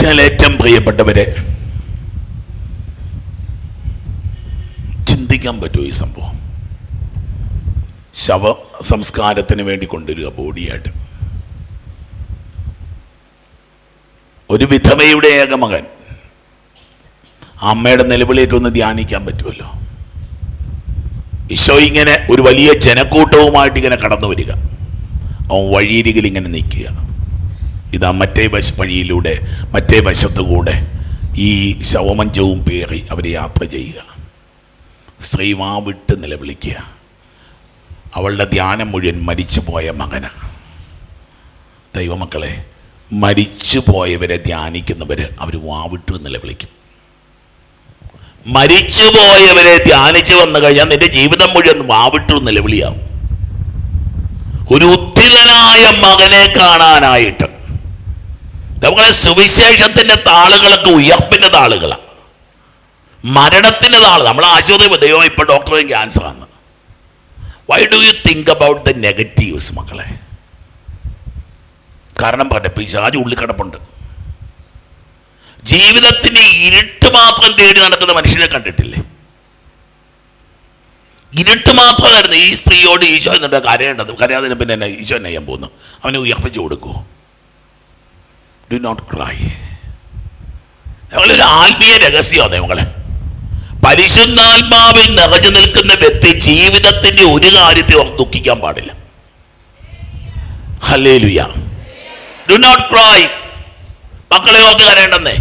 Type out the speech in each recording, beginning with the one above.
ഏറ്റവും പ്രിയപ്പെട്ടവരെ ചിന്തിക്കാൻ പറ്റുമോ ഈ സംഭവം? ശവ സംസ്കാരത്തിന് വേണ്ടി കൊണ്ടുവരിക ബോഡിയായിട്ട്. ഒരു വിധവയുടെ ഏകമകൻ അമ്മയുടെ നിലവിളിയൊക്കെ ഒന്ന് ധ്യാനിക്കാൻ പറ്റുമല്ലോ. ഈശോ ഇങ്ങനെ ഒരു വലിയ ജനക്കൂട്ടവുമായിട്ട് ഇങ്ങനെ കടന്നു വരിക അവൻ വഴിയരികിൽ ഇങ്ങനെ നിൽക്കുക. ഇതാ മറ്റേ വശ വഴിയിലൂടെ മറ്റേ വശത്തുകൂടെ ഈ ശവമഞ്ചവും പേറി അവർ യാത്ര ചെയ്യുക. സ്ത്രീ വാവിട്ട് നിലവിളിക്കുക. അവളുടെ ധ്യാനം മുഴുവൻ മരിച്ചുപോയ മകന. ദൈവമക്കളെ മരിച്ചു പോയവരെ ധ്യാനിക്കുന്നവർ അവർ വാവിട്ട് നിലവിളിക്കും. മരിച്ചു പോയവരെ ധ്യാനിച്ചു വന്നു കഴിഞ്ഞാൽ നിന്റെ ജീവിതം മുഴുവൻ വാവിട്ടു നിലവിളിയാവും. ഒരു ഉത്തിതനായ മകനെ കാണാനായിട്ട്. നമ്മളെ സുവിശേഷത്തിന്റെ താളുകളൊക്കെ ഉയർപ്പിന്റെ താളുകളാണ് മരണത്തിന്റെ താൾ നമ്മൾ ആശുപത്രി ദൈവം ഇപ്പൊ ഡോക്ടറും ക്യാൻസർ ആണ്. Why do you think about the negatives മക്കളെ? കാരണം പറഞ്ഞ പിശാജ് ഉള്ളിൽ കിടപ്പുണ്ട്. ജീവിതത്തിന്റെ ഇരുട്ട് മാത്രം തേടി നടക്കുന്ന മനുഷ്യനെ കണ്ടിട്ടില്ലേ? ഇരുട്ട് മാത്രമായിരുന്നു ഈ സ്ത്രീയോട് ഈശോ എന്നിട്ട് കരയേണ്ടത് കരയാതിന് പിന്നെ ഈശോ എന്നെ ചെയ്യാൻ പോകുന്നു. അവനെ ഉയർപ്പിച്ചു കൊടുക്കൂ ഡു നോട്ട് ക്രൈ ഞങ്ങളൊരു ആത്മീയ രഹസ്യമാണ് ഞങ്ങളെ പരിശുദ്ധാത്മാവിൽ നിറഞ്ഞു നിൽക്കുന്ന വ്യക്തി ജീവിതത്തിന്റെ ഒരു കാര്യത്തെ അവർ ദുഃഖിക്കാൻ പാടില്ല. ഹല്ലേലൂയ. ഡു നോട്ട് ക്രൈ മക്കളെ ഓർത്ത് കരയണ്ടെന്നേ.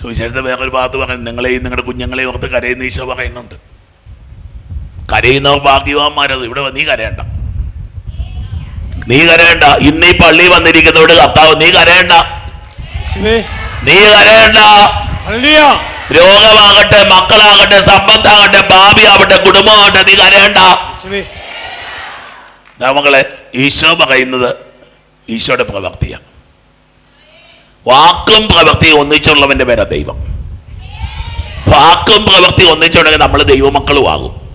സുവിശേഷത്തെ വേറൊരു ഭാഗത്ത് പറയുന്നു നിങ്ങളെയും നിങ്ങളുടെ കുഞ്ഞുങ്ങളെയും ഓർത്ത് കരയുന്ന ഈശോ പറയുന്നുണ്ട്. കരയുന്നവർ ഭാഗ്യവാന്മാരത് ഇവിടെ നീ കരയണ്ട. നീ കരയണ്ട. ഇന്ന് ഈ പള്ളി വന്നിരിക്കുന്നവരോട് കർത്താവ് നീ കരയണ്ട. നീ കരയണ്ട. രോഗമാകട്ടെ മക്കളാകട്ടെ സമ്പത്താകട്ടെ ഭാവിയാവട്ടെ കുടുംബമാകട്ടെ നീ കരയണ്ട. നമ്മളെ ഈശോ പറയുന്നത് ഈശോയുടെ പ്രവൃത്തിയാണ്. വാക്കും പ്രവൃത്തിയും ഒന്നിച്ചുള്ളവന്റെ പേരാ ദൈവം. വാക്കും പ്രവൃത്തി ഒന്നിച്ചുണ്ടെങ്കിൽ നമ്മൾ ദൈവമക്കളും ആകും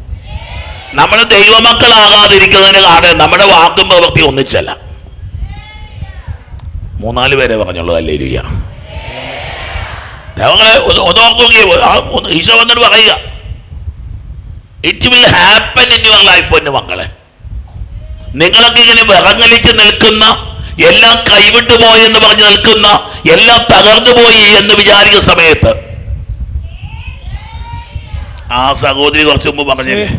നമ്മൾ ദൈവമക്കളാകാതിരിക്കുന്നതിന് കാരണം നമ്മുടെ വാക്കും പ്രവൃത്തി ഒന്നിച്ചല്ല. മൂന്നാൽ പേരെ പറഞ്ഞുള്ളൂ അല്ലേ രൂപ ദേവങ്ങളെ ഈശോ വന്നിട്ട് പറയുക. It will happen in your life പൊന്നു മക്കളെ. നിങ്ങളൊക്കെ ഇങ്ങനെ വിറങ്ങലിച്ച് നിൽക്കുന്ന എല്ലാം കൈവിട്ടു പോയി എന്ന് പറഞ്ഞ് നിൽക്കുന്ന എല്ലാം തകർന്നു പോയി എന്ന് വിചാരിക്കുന്ന സമയത്ത്. ആ സഹോദരി കുറച്ച് മുമ്പ് പറഞ്ഞില്ലേ?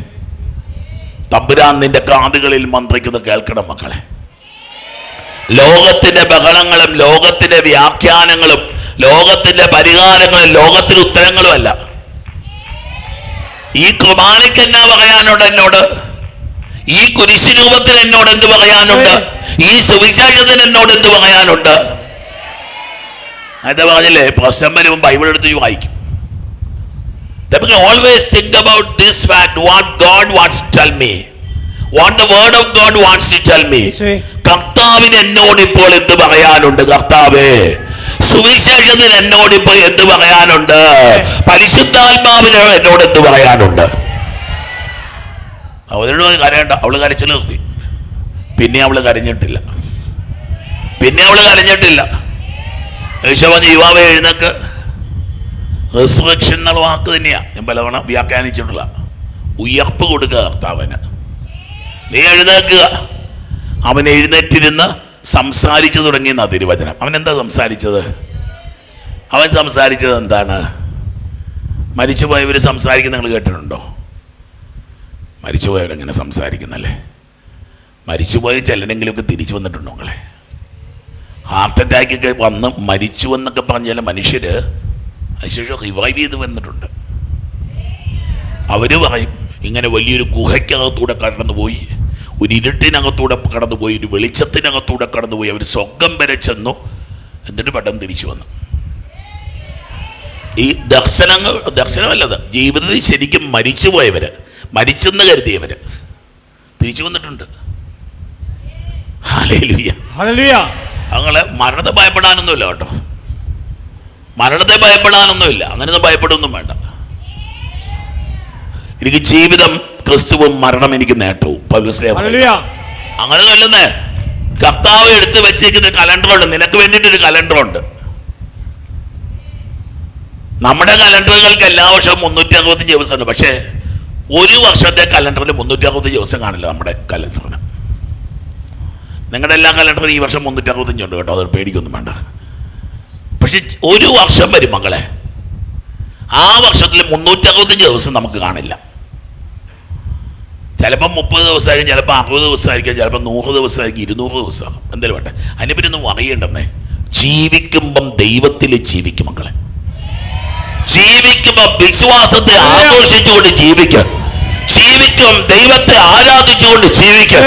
തമ്പുരാൻ നിന്റെ കാതുകളിൽ മന്ത്രിക്കുന്നത് കേൾക്കണം മക്കളെ. ലോകത്തിന്റെ ബഹളങ്ങളും ലോകത്തിന്റെ വ്യാഖ്യാനങ്ങളും ലോകത്തിന്റെ പരിഹാരങ്ങളും ലോകത്തിന്റെ ഉത്തരങ്ങളും അല്ല. ഈ കുർബാനയ്ക്ക് എന്നാ പറയാനുണ്ട് എന്നോട്? ഈ കുരിശു രൂപത്തിൽ എന്നോട് എന്ത് പറയാനുണ്ട്? ഈ സുവിശേഷത്തിന് എന്നോട് എന്ത് പറയാനുണ്ട്? അത് പറഞ്ഞില്ലേ പ്രശ്നം വരുമ്പോൾ ബൈബിൾ എടുത്ത് വായിക്കും. നമുക്ക് always think about this fact what God wants tell me what the word of God wants to tell me. കർത്താവിന് എന്നോട് ഇപ്പോൾ എന്ത് പറയാനുണ്ട് കർത്താവേ? സുവിശേഷത്തിന് എന്നോട് ഇപ്പോൾ എന്ത് പറയാനുണ്ട്? പരിശുദ്ധാത്മാവിന് എന്നോട് എന്ത് പറയാനുണ്ട്? അവരോട് കരയണ്ട അവൾ കരച്ചു നിർത്തി. പിന്നെ അവൾ കരഞ്ഞിട്ടില്ല. പിന്നെ അവൾ കരഞ്ഞിട്ടില്ല. യേശവൻ യുവാവ് എഴുന്നേക്ക്. റിസറക്ഷൻ എന്നുള്ള വാക്ക് തന്നെയാ. ഞാൻ പലവണ വ്യാഖ്യാനിച്ചിട്ടുള്ള. ഉയർപ്പ് കൊടുക്കുക കർത്താവിന്. നീ എഴുന്നേക്കുക അവൻ എഴുന്നേറ്റിരുന്ന് സംസാരിച്ചു തുടങ്ങിയെന്നാ തിരുവചനം. അവൻ എന്താ സംസാരിച്ചത്? അവൻ സംസാരിച്ചത് എന്താണ്? മരിച്ചുപോയവർ സംസാരിക്കുന്ന നിങ്ങൾ കേട്ടിട്ടുണ്ടോ? മരിച്ചുപോയവരെങ്ങനെ സംസാരിക്കുന്നല്ലേ? മരിച്ചുപോയ ചിലരെങ്കിലുമൊക്കെ തിരിച്ചു വന്നിട്ടുണ്ടോ നിങ്ങളെ? ഹാർട്ട് അറ്റാക്കൊക്കെ വന്ന് മരിച്ചു എന്നൊക്കെ പറഞ്ഞ ചില മനുഷ്യർ അതിനുശേഷം റിവൈവ് ചെയ്ത് വന്നിട്ടുണ്ട്. അവർ പറയും ഇങ്ങനെ വലിയൊരു ഗുഹയ്ക്കകത്തൂടെ കടന്നു പോയി ഒരു ഇരുട്ടിനകത്തൂടെ കടന്നുപോയി ഒരു വെളിച്ചത്തിനകത്തൂടെ കടന്നുപോയി അവർ സ്വർഗം വരെ ചെന്നു. എന്നിട്ട് പെട്ടെന്ന് തിരിച്ചു വന്നു. ഈ ദർശനങ്ങൾ ദർശനമല്ലത് ജീവിതത്തിൽ ശരിക്കും മരിച്ചുപോയവര് മരിച്ചെന്ന് കരുതിയവര് തിരിച്ചു വന്നിട്ടുണ്ട്. ഹല്ലേലൂയ. ഞങ്ങളെ മരണത്തെ ഭയപ്പെടാനൊന്നുമില്ല കേട്ടോ. മരണത്തെ ഭയപ്പെടാനൊന്നുമില്ല. അങ്ങനെയൊന്നും ഭയപ്പെടുകയൊന്നും വേണ്ട. എനിക്ക് ജീവിതം ക്രിസ്തുവും മരണം എനിക്ക് നേട്ടവും. അങ്ങനെ വെച്ചിരിക്കുന്ന കർത്താവ് എടുത്ത് വെച്ചേക്കുന്ന കലണ്ടറുണ്ട്. നിനക്ക് കലണ്ടർ കലണ്ടറുണ്ട്. നമ്മുടെ കലണ്ടറുകൾക്ക് എല്ലാ വർഷവും മുന്നൂറ്റി അറുപത്തഞ്ച് ദിവസമുണ്ട്. പക്ഷേ ഒരു വർഷത്തെ കലണ്ടറിൽ മുന്നൂറ്റി അറുപത്തഞ്ച് ദിവസം കാണില്ല നമ്മുടെ കലണ്ടറിന്. നിങ്ങളുടെ എല്ലാ കലണ്ടറും ഈ വർഷം മുന്നൂറ്റി അറുപത്തഞ്ചുണ്ട് കേട്ടോ. അത് പേടിക്കൊന്നും വേണ്ട. പക്ഷെ ഒരു വർഷം വരും മകളെ. ആ വർഷത്തിൽ മുന്നൂറ്റി അറുപത്തഞ്ച് ദിവസം നമുക്ക് കാണില്ല. ചിലപ്പോൾ മുപ്പത് ദിവസമായിരിക്കും ചിലപ്പോൾ അറുപത് ദിവസമായിരിക്കും ചിലപ്പോൾ നൂറ് ദിവസമായിരിക്കും ഇരുന്നൂറ് ദിവസം എന്തായാലും വേണ്ട? അതിനെപ്പറ്റി ഒന്നും അറിയണ്ടെന്നേ. ജീവിക്കുമ്പം ദൈവത്തിൽ ജീവിക്കും മക്കളെ. ജീവിക്കുമ്പോൾ വിശ്വാസത്തെ ആഘോഷിച്ചുകൊണ്ട് ജീവിക്കുക ജീവിക്കും ദൈവത്തെ ആരാധിച്ചുകൊണ്ട് ജീവിക്കുക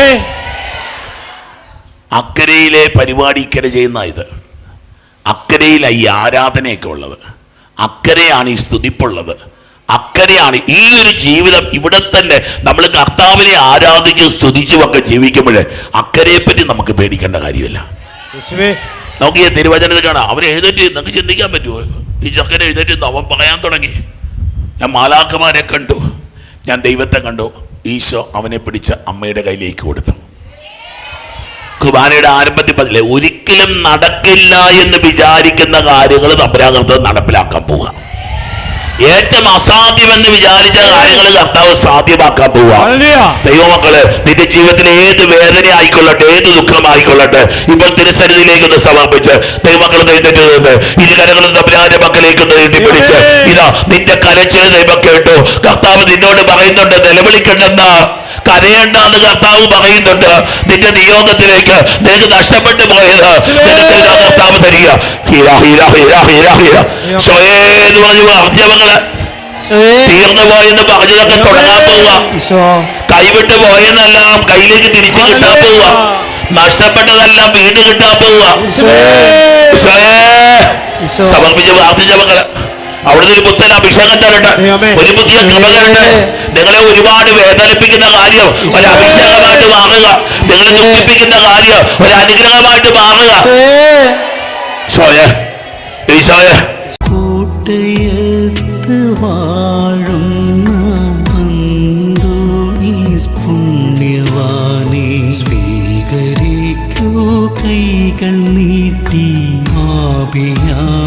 അക്കരയിലെ പരിപാടി ഇക്കരെ ചെയ്യുന്ന ഇത്. അക്കരയിലാണ് ഈ ആരാധനയൊക്കെ ഉള്ളത്. അക്കരയാണ് ഈ സ്തുതിപ്പുള്ളത്. അക്കരയാണ് ഈ ഒരു ജീവിതം ഇവിടെ തന്നെ നമ്മൾ കർത്താവിനെ ആരാധിച്ച് സ്തുതിച്ചും ഒക്കെ ജീവിക്കുമ്പോൾ അക്കരയെ പറ്റി നമുക്ക് പേടിക്കേണ്ട കാര്യമില്ല. നമുക്ക് ഈ തിരുവചനത്തിൽ കാണാം. അവൻ എഴുന്നേറ്റ് നമുക്ക് ചിന്തിക്കാൻ പറ്റുമോ? ഈ ചക്കനെ എഴുന്നേറ്റ് അവൻ പറയാൻ തുടങ്ങി. ഞാൻ മാലാഖമാരെ കണ്ടു. ഞാൻ ദൈവത്തെ കണ്ടു. ഈശോ അവനെ പിടിച്ച അമ്മയുടെ കയ്യിലേക്ക് കൊടുത്തു. കുർബാനയുടെ ആരംഭത്തിൽ പറഞ്ഞില്ലേ ഒരിക്കലും നടക്കില്ല എന്ന് വിചാരിക്കുന്ന കാര്യങ്ങൾ തമ്പരാകർത്തത് നടപ്പിലാക്കാൻ പോവുക. ഏറ്റവും അസാധ്യമെന്ന് വിചാരിച്ച കാര്യങ്ങൾ കർത്താവ് സാധ്യമാക്കാൻ പോവുക. ഹല്ലേലൂയ. ദൈവമക്കൾ നിന്റെ ജീവിതത്തിൽ ഏത് വേദന ആയിക്കൊള്ളട്ടെ ഏത് ദുഃഖമായിക്കൊള്ളട്ടെ ഇപ്പോൾ തിരുസന്നിധിയിലേക്ക് ഒന്ന് സമർപ്പിച്ച് ദൈവമക്കൾ എഴുന്നേറ്റ് നിന്ന് ഇരു കരകളും തമ്പുരാന്റെ മക്കളിലേക്ക് നീട്ടിപ്പിടിച്ച് ഇതാ നിന്റെ കരച്ചിൽ ദൈവം കേട്ടു. കർത്താവ് നിന്നോട് പറയുന്നുണ്ട് നിലവിളിക്കണ്ടെന്ന്. കരയേണ്ടെന്ന് കർത്താവ് പറയുന്നുണ്ട്. നിന്റെ നിയോഗത്തിലേക്ക് നിനക്ക് നഷ്ടപ്പെട്ടു പോയത് നിനക്ക് കർത്താവ് തരിക. ഹീര ഹീര ഹീര ഹീര ഹീര. സ്വയേ എന്ന് പറഞ്ഞു പറഞ്ഞ തീർന്നു പോയെന്ന് പറഞ്ഞതൊക്കെ തുടങ്ങാൻ പോവുക കൈവിട്ട് പോയെന്നെല്ലാം കയ്യിലേക്ക് തിരിച്ചു കിട്ടാൻ പോവുക നഷ്ടപ്പെട്ടതെല്ലാം വീണ്ടും കിട്ടാൻ പോവുക ഈശോയേ, സമർപ്പിച്ച് പ്രാർത്ഥിച്ച മക്കൾ അവിടുന്ന് ഒരു പുത്തൻ അഭിഷേകം തരട്ടെ. ഒരു പുതിയ കൃപ തരട്ടെ. നിങ്ങളെ ഒരുപാട് വേദനിപ്പിക്കുന്ന കാര്യം ഒരു അഭിഷേകമായിട്ട് മാറുക. നിങ്ങളെ ദുഃഖിപ്പിക്കുന്ന കാര്യം ഒരു അനുഗ്രഹമായിട്ട് മാറുക. ഈശോയെ. കൂട്ടയത്ത് സ്വീകരിക്കൂ കൈകൾ നീട്ടി അർത്ഥനകൾ